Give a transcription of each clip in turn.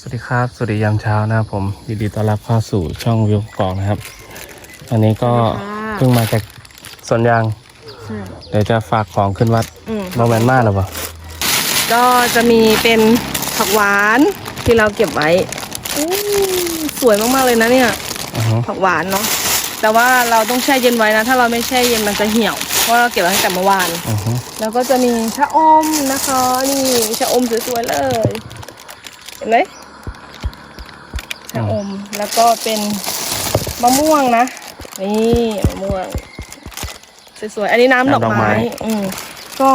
ครับ สวัสดียามเช้านะครับผมยินดีต้อนรับเข้าสู่ช่องวิวกอกนะครับอันนี้ก็สวัสดีค่ะเพิ่งมาจากสวนยางใช่เดี๋ยวจะฝากของขึ้นวัดอืม โมแมนมากหรือเปล่าก็จะมีเป็นผักหวานที่เราเก็บไว้อู้สวยมากๆเลยนะเนี่ย อือฮึผักหวานเนาะแต่ว่าเราต้องแช่เย็นไว้นะ ถ้าเราไม่แช่เย็นมันจะเหี่ยวเพราะเราเก็บไว้ตั้งแต่เมื่อวาน อือฮึแล้วก็จะมีชะอมนะคะ นี่ชะอมสวยๆเลย เห็นไหมชะอม แล้วก็เป็นมะม่วงนะ นี่มะม่วงสวยๆ อันนี้น้ำดอกไม้ อืมก็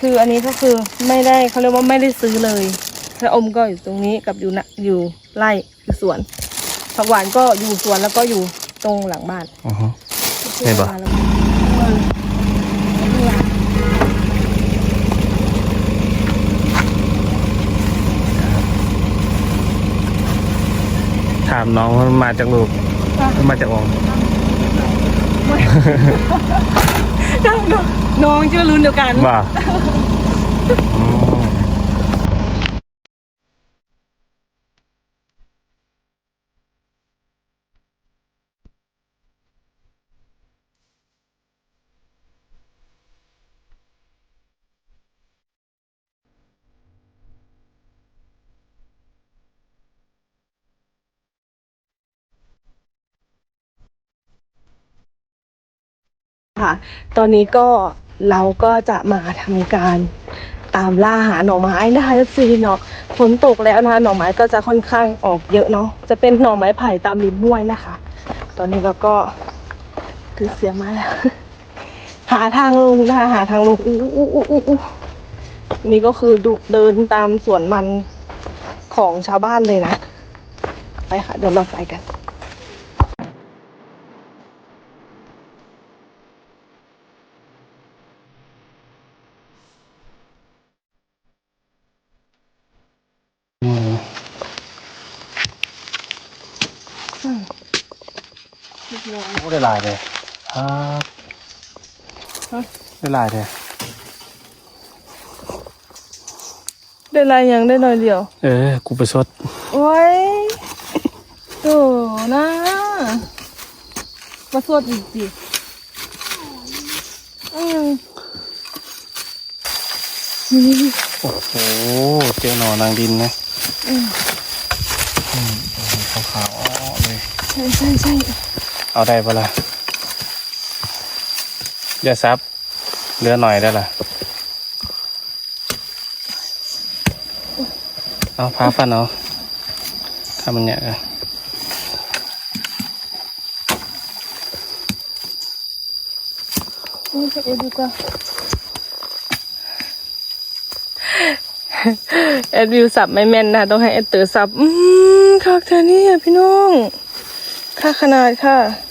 คืออันนี้ก็คือไม่ได้เขาเรียกว่าไม่ได้ซื้อเลยชะอมก็อยู่ตรงนี้กับอยู่นะอยู่ไร่อยู่สวนผักหวานก็อยู่สวนแล้วก็อยู่ตรงหลังบ้านอือฮึเห็นปะเออนี่ล่ะ ถามน้องว่ามาจากลูกมาจากองค์น้องชื่อรุ่นเดียวกัน ว่า ค่ะ ตอนนี้ก็เราก็จะมาทำการตามล่าหาหน่อไม้นะคะซีเนาะฝนตกแล้วนะคะหน่อไม้ก็จะค่อนข้างออกเยอะเนาะจะเป็นหน่อไม้ไผ่ตามริมห้วยนะคะ ตอนนี้เราก็คือเสียงมาแล้วหาทางลงนะคะหาทางลงอู้อู้อู้อู้อู้นี่ก็คือดูเดินตามสวนมันของชาวบ้านเลยนะไปค่ะเดี๋ยวเราไปกัน โอ้ได้หลายเลยครับฮะได้หลายเลยได้ไรยังได้หน่อยเดียว เออกูไปสดโอ้ยโถนะมาสวดอีกสิอืมนี่โอ้โหเจอหนอนางดินนะอืมอืมโอ้โหขาวๆอ้อเลย ใช่ใช่ใช่ เอาได้ปะล่ะอย่าซับเหลือหน่อยได้ล่ะ เอาพาฟันเอาถ้ามันเนี่ยกันนี่ไปดูกันแอดวิวสับไม่แม่นนะ ต้องให้แอดเตอร์สับ อืมคักเธอนี่พี่น้องค่าขนาดค่ะ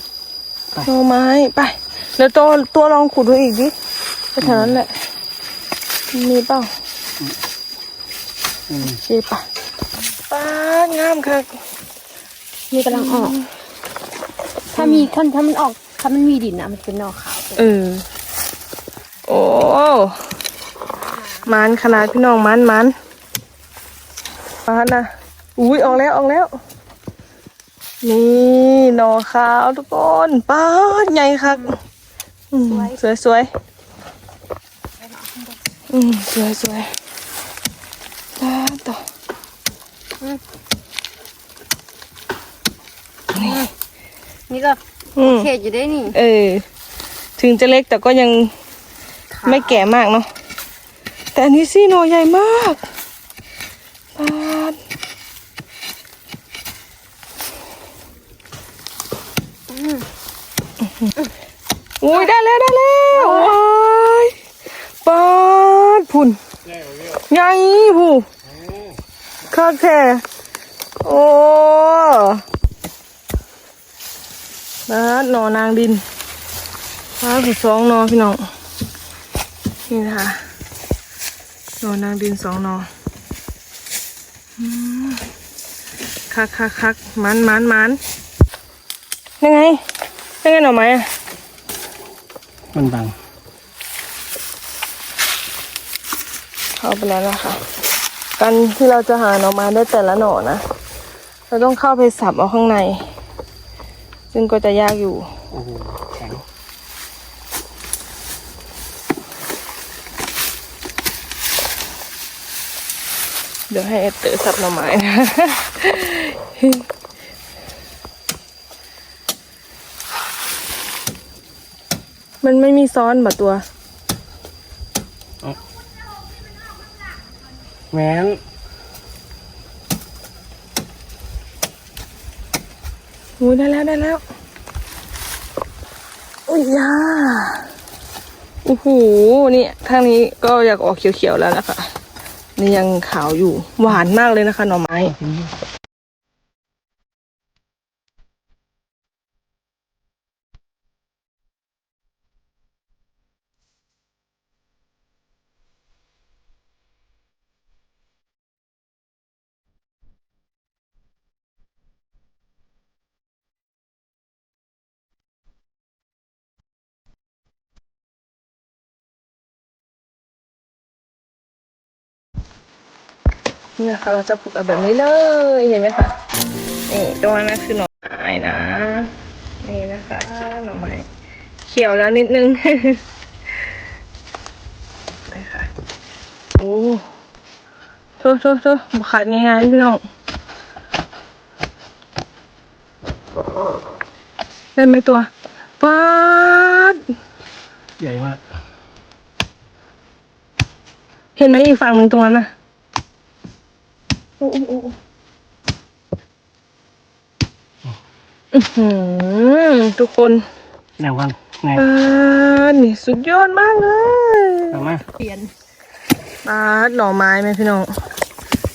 หน่อไม้ไปเดี๋ยวตัวตัวลองขุดดูอีกดิไปแถวนั้นแหละ มีเปล่าอืมเจ็บปะป้างามค่ะมีกำลังออก ถ้ามีถ้าถ้ามันออก ถ้ามันมีดินนะมันเป็นหนอขาวเออโอ้มันขนาดพี่น้องมันมันปานนะอุ้ยออกแล้วออกแล้ว นี่หนอขาวทุกคนป้าดใหญ่ค่ะอืมสวยสวยอืมสวยสวยป้าดต่อนี่ก็อืมเขตอยู่ได้นี่เออ ถึงจะเล็กแต่ก็ยังไม่แก่มากเนาะแต่อันนี้ซี่หนอใหญ่มากปาด อุ้ยได้แล้วได้แล้วว้ายปาดพุ่นใหญ่ผู้คักแท้โอ้ปาดหนอนางดินฟ้าผุดสองนอพี่น้องนี่นะคะหนอนางดินสองนอคักคักคักมันมันมันยังไงยังไงหน่อไม้อะ มันบังเข้าไปแล้วนะคะกันที่เราจะหาหน่อไม้ได้แต่ละหน่อนะ เราต้องเข้าไปสับเอาข้างใน ซึ่งก็จะยากอยู่โอ้โหแข็งเดี๋ยวให้เอเตอร์สับหน่อไม้นะ มันไม่มีซ้อนแบบตัว แม้นอุ้ยได้แล้วได้แล้วอุ้ยยาโอ้โหนี่ทางนี้ก็อยากออกเขียวๆแล้วนะคะนี่ยังขาวอยู่หวานมากเลยนะคะหน่อไม้ นี่นะคะเราจะปลูกเอาแบบนี้เลยเห็นไหมคะนี่ตรงนั้นคือหน่อไม้นะ นี่นะคะหน่อไม้เขียวแล้วนิดนึงนี่ค่ะโอ้โทษโทษโทษบุขาดง่ายๆพี่น้องได้ไหมตัวป๊าดใหญ่มาก เห็นไหมอีกฝั่งหนึ่งตรงนั้นนะโอ้โอ้โอ้อื้อ หือทุกคนแนวกันไงปาดนี่สุดยอดมากเลยเอามาเปลี่ยนปาดหน่อไม้ไหมพี่น้อง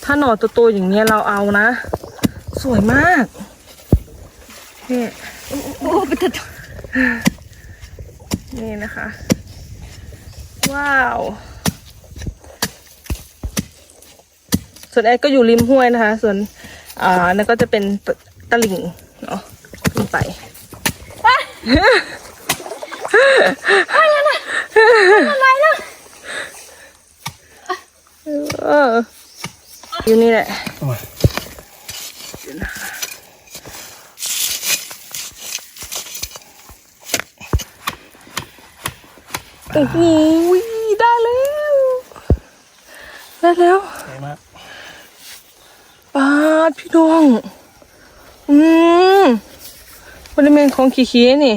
ถ้าหน่อโตๆอย่างเงี้ยเราเอานะ สวยมากนี่โอ้เป็นตัวนี่นะคะ ว้าว ส่วนแอดก็อยู่ริมห้วยนะคะ ส่วนอ่านั่นก็จะเป็นตตลิ่งเนาะขึ้นไปเอออยู่นี่แหละเอามาโอ้โหได้แล้ว ได้แล้วใหญ่มากปา ดพี่ดวงอืมบริเวณของขี้ขี้นี่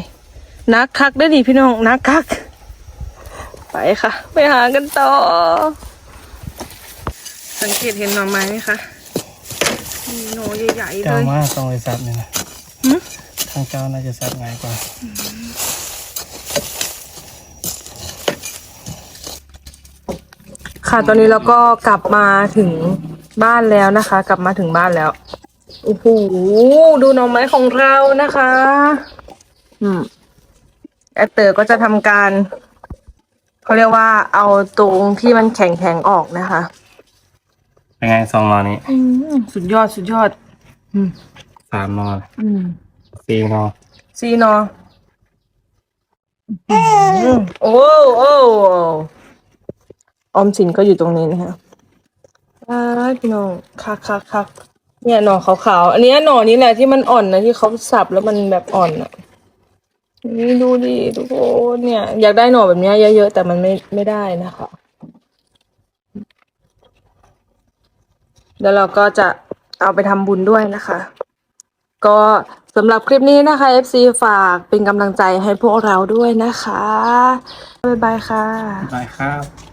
นักคักได้ดิพี่น้อง นักคัก ไปค่ะ ไปหากันต่อ สังเกตเห็นหน่อไม้ไหมคะมีหน่อใหญ่ๆเลเจ้าย มากต้องเลยซับเนี่ยนะหึทางเจ้าน่าจะซับง่ายกว่า ค่ะตอนนี้เราก็กลับมาถึง บ้านแล้วนะคะ กลับมาถึงบ้านแล้วโอ้โหดูหน่อไม้ของเรานะคะ อืมแอตเตอร์ก็จะทำการเขาเรียกว่าเอาตรงที่มันแข็งแข็งๆออกนะคะ เป็นไงสองนอนี้อืมสุดยอดสุดยอด อืมสามนออืมสี่นอซีนออืมโอ้โอ้ออมสินก็อยู่ตรงนี้นะคะ อ้าพี่น้องคักคักคักเนี่ยหน่อขาวๆ อันเนี้ยหน่อนี้แหละที่มันอ่อนนะที่เขาสับแล้วมันแบบอ่อนอะนี่ดูดิทุกคนเนี่ย อยากได้หน่อแบบเนี้ยเยอะๆแต่มันไม่ไม่ได้นะคะแล้วเราก็จะเอาไปทำบุญด้วยนะคะ ก็สำหรับคลิปนี้นะคะ FC ฝากเป็นกำลังใจให้พวกเราด้วยนะคะ บ๊ายบายค่ะได้ครับ